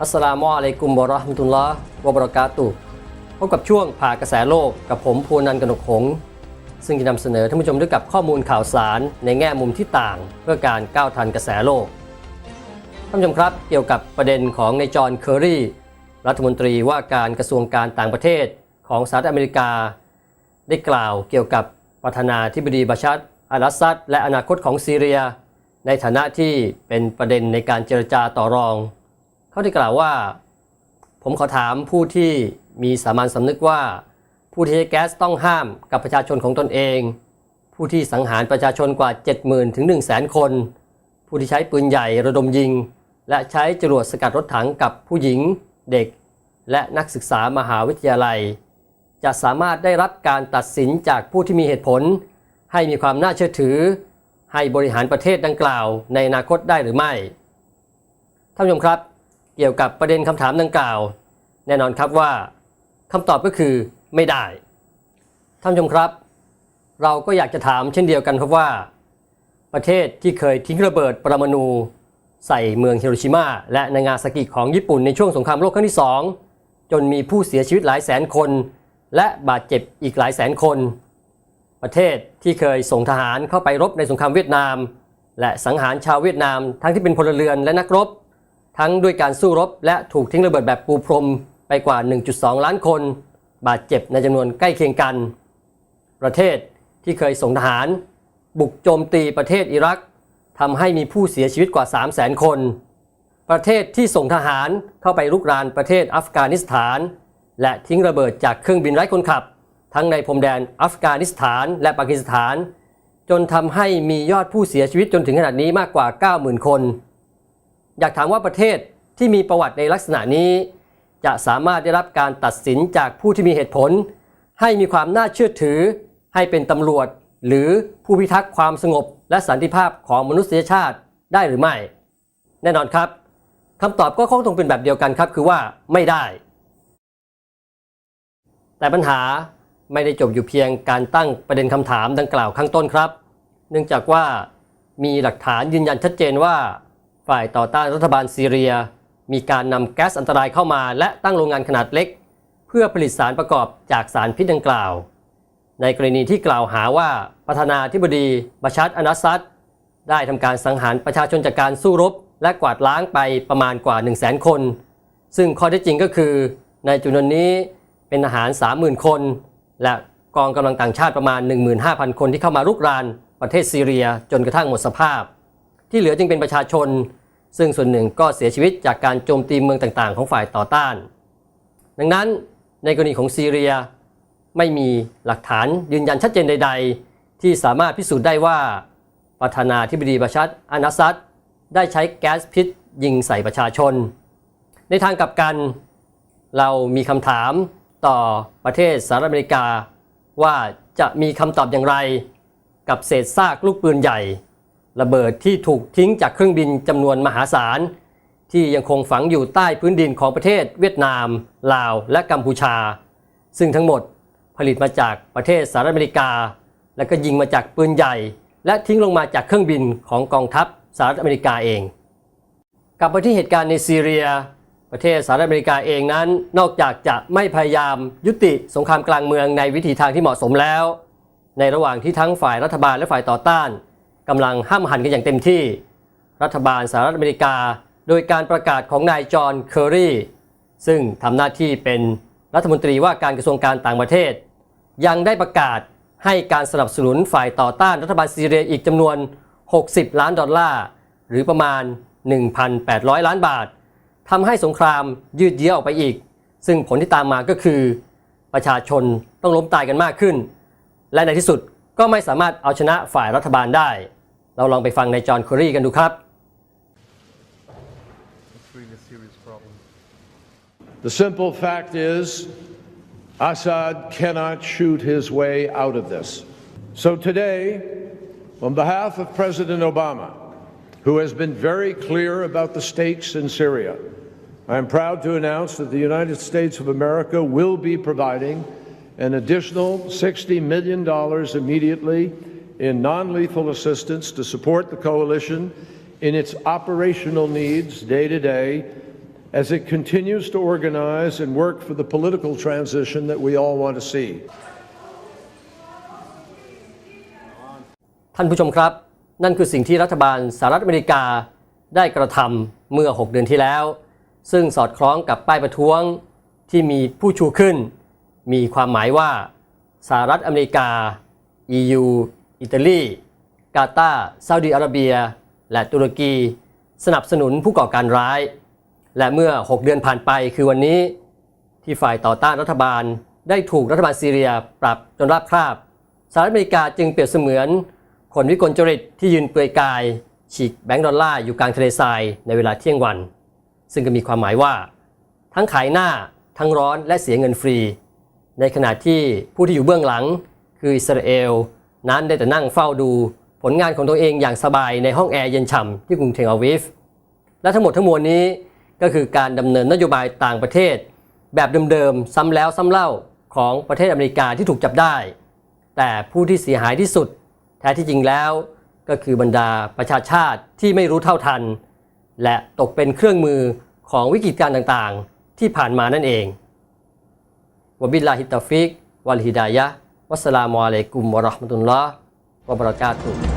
อัสสลามุอะลัยกุมวะราะห์มตุลลอฮ์วะบะเราะกาตุพบกับช่วงผ่ากระแสโลกกับผมภูนันกนกหงซึ่งจะนำเสนอท่านผู้ชมด้วยกับข้อมูลข่าวสารในแง่มุมที่ต่าง เพื่อการก้าวทันกระแสโลก ท่านผู้ชมครับเกี่ยวกับประเด็นของในายจอห์นเคอร์รีรัฐมนตรีว่าการกระทรวงการต่างประเทศของสหรัฐอเมริกา ได้กล่าวเกี่ยวกับประธานาธิบดีบาชัดอัลอาสซัดและอนาคตของซีเรีย ในฐานะที่เป็นประเด็นในการเจรจาต่อรอง เขาได้กล่าวว่า ผมขอถามผู้ที่มีสามัญสำนึกว่า ผู้ที่ใช้แก๊สต้องห้ามกับประชาชนของตนเอง ผู้ที่สังหารประชาชนกว่า 70,000ถึง1 0 0 0 0 0 คน ผู้ที่ใช้ปืนใหญ่ระดมยิง และใช้จรวดสกัดรถถังกับผู้หญิง เด็ก และนักศึกษามหาวิทยาลัย จะสามารถได้รับการตัดสินจากผู้ที่มีเหตุผล ให้มีความน่าเชื่อถือ ให้บริหารประเทศดังกล่าวในอนาคตได้หรือไม่ท่านผู้ชมครับ เกี่ยวกับประเด็นคำถามดังกล่าว แน่นอนครับว่าคำตอบก็คือไม่ได้ ท่านผู้ชมครับ เราก็อยากจะถามเช่นเดียวกันครับว่า ประเทศที่เคยทิ้งระเบิดปรมาณูใส่เมืองฮิโรชิมาและนางาซากิของญี่ปุ่นในช่วงสงครามโลกครั้งที่ 2 จนมีผู้เสียชีวิตหลายแสนคน และบาดเจ็บอีกหลายแสนคน ประเทศที่เคยส่งทหารเข้าไปรบในสงครามเวียดนาม และสังหารชาวเวียดนามทั้งที่เป็นพลเรือนและนักรบ ทั้งด้วยการสู้รบและถูกทิ้งระเบิดแบบปูพรมไปกว่า 1.2 ล้านคน บาดเจ็บในจำนวนใกล้เคียงกัน ประเทศที่เคยส่งทหาร บุกโจมตีประเทศอิรักทำให้มีผู้เสียชีวิตกว่า 3 0 0 0 0 0 คน ประเทศที่ส่งทหารเข้าไปลุกรานประเทศอัฟกานิสถาน และทิ้งระเบิดจากเครื่องบินไร้คนขับ ทั้งในพรมแดนอัฟกานิสถานและปากีสถาน จนทำให้มียอดผู้เสียชีวิตจนถึงขนาดนี้มากกว่า 90,000 คน อยากถามว่าประเทศที่มีประวัติในลักษณะนี้ จะสามารถได้รับการตัดสินจากผู้ที่มีเหตุผล ให้มีความน่าเชื่อถือ ให้เป็นตำรวจ หรือผู้พิทักษ์ความสงบ และสันติภาพของมนุษยชาติได้หรือไม่ แน่นอนครับคำตอบก็คงต้องเป็นแบบเดียวกันครับคือว่าไม่ได้ แต่ปัญหาไม่ได้จบอยู่เพียงการตั้งประเด็นคำถามดังกล่าวข้างต้นครับ เนื่องจากว่ามีหลักฐานยืนยันชัดเจนว่า ฝ่ายต่อต้านรัฐบาลซีเรีย มีการนำแก๊สอันตรายเข้ามา และตั้งโรงงานขนาดเล็ก เพื่อผลิตสารประกอบจากสารพิษดังกล่าว ในกรณีที่กล่าวหาว่าประธานาธิบดีบาชัดอนัสซัดได้ทำการสังหารประชาชนจากการสู้รบ และกวาดล้างไปประมาณกว่า 1 0 0 0 0แคน ซึ่งข้อเท็จจริงก็คือ ในจำนวนนี้เป็นทหาร 30,000 คน และกองกำลังต่างชาติประมาณ 15,000 คนที่เข้ามารุกรานประเทศซีเรียจนกระทั่งหมดสภาพ ที่เหลือจึงเป็นประชาชน ซึ่งส่วนหนึ่งก็เสียชีวิตจากการโจมตีเมืองต่างๆ ของฝ่ายต่อต้าน ดังนั้นในกรณีของซีเรีย ไม่มีหลักฐานยืนยันชัดเจนใด ๆ ที่สามารถพิสูจน์ได้ว่าประธานาธิบดีบาชัดอานัสซัดได้ใช้แก๊สพิษยิงใส่ประชาชน ในทางกลับกัน เรามีคำถามต่อประเทศสหรัฐอเมริกา ว่าจะมีคำตอบอย่างไร กับเศษซากลูกปืนใหญ่ ระเบิดที่ถูกทิ้งจากเครื่องบินจำนวนมหาศาล ที่ยังคงฝังอยู่ใต้พื้นดินของประเทศเวียดนาม ลาว และกัมพูชา ซึ่งทั้งหมดผลิตมาจากประเทศสหรัฐอเมริกา และก็ยิงมาจากปืนใหญ่ และทิ้งลงมาจากเครื่องบินของกองทัพสหรัฐอเมริกาเอง กลับไปที่เหตุการณ์ในซีเรีย ประเทศสหรัฐอเมริกาเองนั้น นอกจากจะไม่พยายามยุติสงครามกลางเมืองในวิถีทางที่เหมาะสมแล้ว ในระหว่างที่ทั้งฝ่ายรัฐบาลและฝ่ายต่อต้าน กำลังห้ามหันกันอย่างเต็มที่ รัฐบาลสหรัฐอเมริกา โดยการประกาศของนายจอห์นเคอรีซึ่งทำหน้าที่เป็นรัฐมนตรีว่าการกระทรวงการต่างประเทศ ยังได้ประกาศให้การสนับสนุนฝ่ายต่อต้านรัฐบาลซีเรียอีกจำนวน 60 ล้านดอลลาร์ หรือประมาณ 1,800 ล้านบาททำให้สงครามยืดเยื้อออกไปอีก ซึ่งผลที่ตามมาก็คือ ประชาชนต้องล้มตายกันมากขึ้น และในที่สุดก็ไม่สามารถเอาชนะฝ่ายรัฐบาลได้ เราลองไปฟังในจอห์นเคอรีกันดูครับ It's really a serious problem. The simple fact is, Assad cannot shoot his way out of this. So today, on behalf of President Obama, who has been very clear about the stakes in Syria, I am proud to announce that the United States of America will be providing an additional $60 million immediately in non lethal assistance to support the coalition in its operational needs day to day as it continues to organize and work for the political transition that we all want to see. ท่านผู้ชมครับ นั่นคือสิ่งที่รัฐบาลสหรัฐอเมริกาได้กระทำเมื่อ 6 เดือนที่แล้ว ซึ่งสอดคล้องกับป้ายประท้วงที่มีผู้ชูขึ้น มีความหมายว่าสหรัฐอเมริกา EU อิตาลี กาตาร์ซาอุดิอาระเบีย และตุรกี สนับสนุนผู้ก่อการร้าย และเมื่อ 6 เดือนผ่านไปคือวันนี้ ที่ฝ่ายต่อต้านรัฐบาลได้ถูกรัฐบาลซีเรียปรับจนราบคราบสหรัฐอเมริกาจึงเปรียบเสมือน คนวิกลจริตที่ยืนเปลือยกาย ฉีกแบงก์ดอลลาร์อยู่กลางทะเลทรายในเวลาเที่ยงวัน ซึ่งก็มีความหมายว่า ทั้งขายหน้าทั้งร้อนและเสียเงินฟรี ในขณะที่ผู้ที่อยู่เบื้องหลัง คืออิสราเอล นั้นได้แต่นั่งเฝ้าดูผลงานของตัวเองอย่างสบายในห้องแอร์เย็นฉ่ำที่กรุงเทลอาวิฟและทั้งหมดทั้งมวลนี้ก็คือการดำเนินนโยบายต่างประเทศ แบบเดิมๆซ้ำแล้วซ้ำเล่าของประเทศอเมริกาที่ถูกจับได้ แต่ผู้ที่เสียหายที่สุด แท้ที่จริงแล้วก็คือบรรดาประชาชาติที่ไม่รู้เท่าทัน และตกเป็นเครื่องมือของวิกฤตการณ์ต่างๆ ที่ผ่านมานั่นเองวบิลลาฮิตตอฟิกวัลฮิดายะ วัสสลามุอะลัยกุมวะเราะห์มะตุลลอฮ์วะบะเราะกาตุฮ์